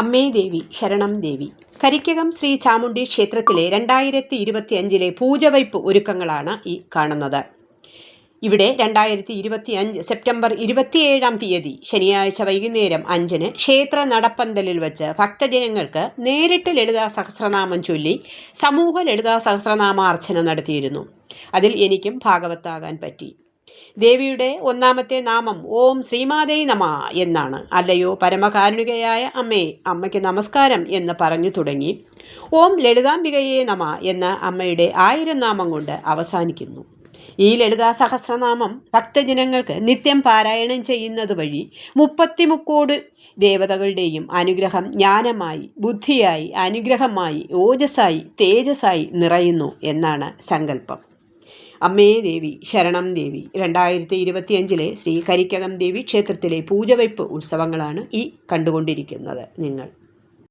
അമ്മേ ദേവി ശരണം ദേവി. കരിക്കകം ശ്രീ ചാമുണ്ഡി ക്ഷേത്രത്തിലെ രണ്ടായിരത്തി ഇരുപത്തി അഞ്ചിലെ പൂജവയ്പ് ഒരുക്കങ്ങളാണ് ഈ കാണുന്നത്. ഇവിടെ രണ്ടായിരത്തി ഇരുപത്തി അഞ്ച് സെപ്റ്റംബർ ഇരുപത്തിയേഴാം തീയതി ശനിയാഴ്ച വൈകുന്നേരം അഞ്ചിന് ക്ഷേത്ര നടപ്പന്തലിൽ വച്ച് ഭക്തജനങ്ങൾക്ക് നേരിട്ട് ലളിതാ സഹസ്രനാമം ചൊല്ലി സമൂഹ ലളിതാ സഹസ്രനാമാർച്ചന നടത്തിയിരുന്നു. അതിൽ എനിക്കും ഭാഗവത്താകാൻ പറ്റി. ദേവിയുടെ ഒന്നാമത്തെ നാമം ഓം ശ്രീമാതേ നമ എന്നാണ്. അല്ലയോ പരമകാരുണികയായ അമ്മേ അമ്മയ്ക്ക് നമസ്കാരം എന്ന് പറഞ്ഞു തുടങ്ങി. ഓം ലളിതാംബികയെ നമ എന്ന അമ്മയുടെ ആയിരം നാമം കൊണ്ട് അവസാനിക്കുന്നു. ഈ ലളിതാ സഹസ്രനാമം ഭക്തജനങ്ങൾക്ക് നിത്യം പാരായണം ചെയ്യുന്നത് വഴി മുപ്പത്തിമുക്കോട് ദേവതകളുടെയും അനുഗ്രഹം ജ്ഞാനമായി ബുദ്ധിയായി അനുഗ്രഹമായി ഓജസ്സായി തേജസ്സായി നിറയുന്നു എന്നാണ് സങ്കല്പം. അമ്മേ ദേവി ശരണം ദേവി. രണ്ടായിരത്തി ഇരുപത്തിയഞ്ചിലെ ശ്രീ കരിക്കകം ദേവി ക്ഷേത്രത്തിലെ പൂജവയ്പ്പ് ഉത്സവങ്ങളാണ് ഈ കണ്ടുകൊണ്ടിരിക്കുന്നത്. നിങ്ങൾ